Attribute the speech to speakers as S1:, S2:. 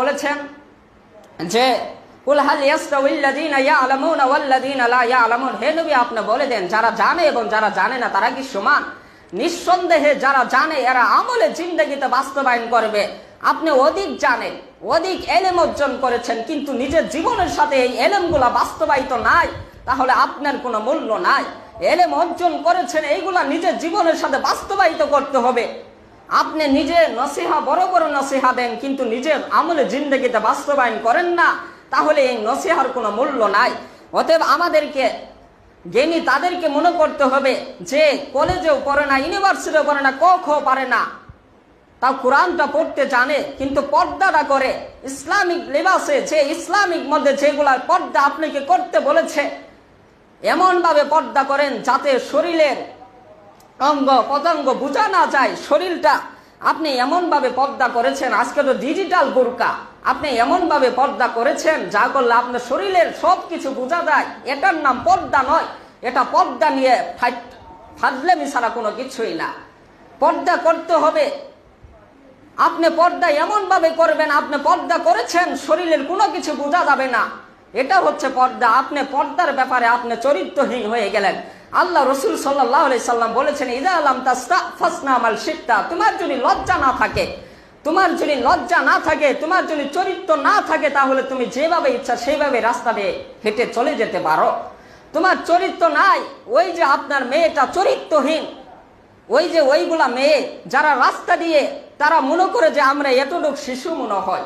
S1: বলেছেন যে যারা জানে এবং যারা জানে না, তারা কি সমান? নিঃসন্দেহে যারা জানে, এরা আমলে জিন্দগিতে বাস্তবায়ন করবে। আপনি অধিক অধিক এলেম অর্জন করেছেন, কিন্তু নিজের জীবনের সাথে এই এলেমগুলা বাস্তবায়িত নাই, তাহলে আপনার কোনো মূল্য নাই। এলেম অর্জন করেছেন, এইগুলা নিজের জীবনের সাথে বাস্তবায়িত করতে হবে। আপনি নিজে নসিহা, বড় বড় নসিহা দেন, কিন্তু নিজের আমলে জিন্দগিতে বাস্তবায়ন করেন না, তাহলে এই নসিহার কোনো মূল্য নাই। অতএব আমাদেরকে, জ্ঞানী তাদেরকে মনে করতে হবে যে, কলেজেও পড়ে না, ইউনিভার্সিটিও পড়ে না ক খ পারে না। তাও কোরআনটা পড়তে জানে, কিন্তু পর্দাটা করে। ইসলামিক লেবাসে যে, ইসলামিক মধ্যে যেগুলা পর্দা আপনাকে করতে বলেছে, এমনভাবে পর্দা করেন যাতে শরীরের অঙ্গ পতঙ্গ বোঝা না যায় শরীরটা। আপনি এমনভাবে পর্দা করেছেন, আজকে তো ডিজিটাল বোরকা আপনি এমনভাবে পর্দা করেছেন, যা করলে আপনার শরীরের সব কিছু বোঝা যায়। এটার নাম পর্দা নয়, এটা পর্দা নিয়ে ফাজলেমি ছাড়া কোনো কিছুই না। পর্দা করতে হবে। আপনি পর্দা এমনভাবে করবেন, আপনি পর্দা করেছেন, শরীরের কোনো কিছু বোঝা যাবে না। এটা হচ্ছে পর্দা। আপনি পর্দার ব্যাপারে আপনি চরিত্রহীন হয়ে গেলেন। আল্লাহ রসুল সাল্লাহ সাল্লাম বলেছেন, ইদা আলাম তাস্তা ফাসনা আমাল তোমার যদি লজ্জা না থাকে, তোমার যদি লজ্জা না থাকে, তোমার যদি চরিত্র না থাকে, তাহলে তুমি যেভাবে ইচ্ছা সেইভাবে রাস্তা দিয়ে হেঁটে চলে যেতে পারো। তোমার চরিত্র নাই, ওই যে আপনার মেয়েটা চরিত্রহীন, ওই যে ওইগুলা মেয়ে, যারা রাস্তা দিয়ে তারা মনে করে যে আমরা এতটুক শিশু মনে হয়।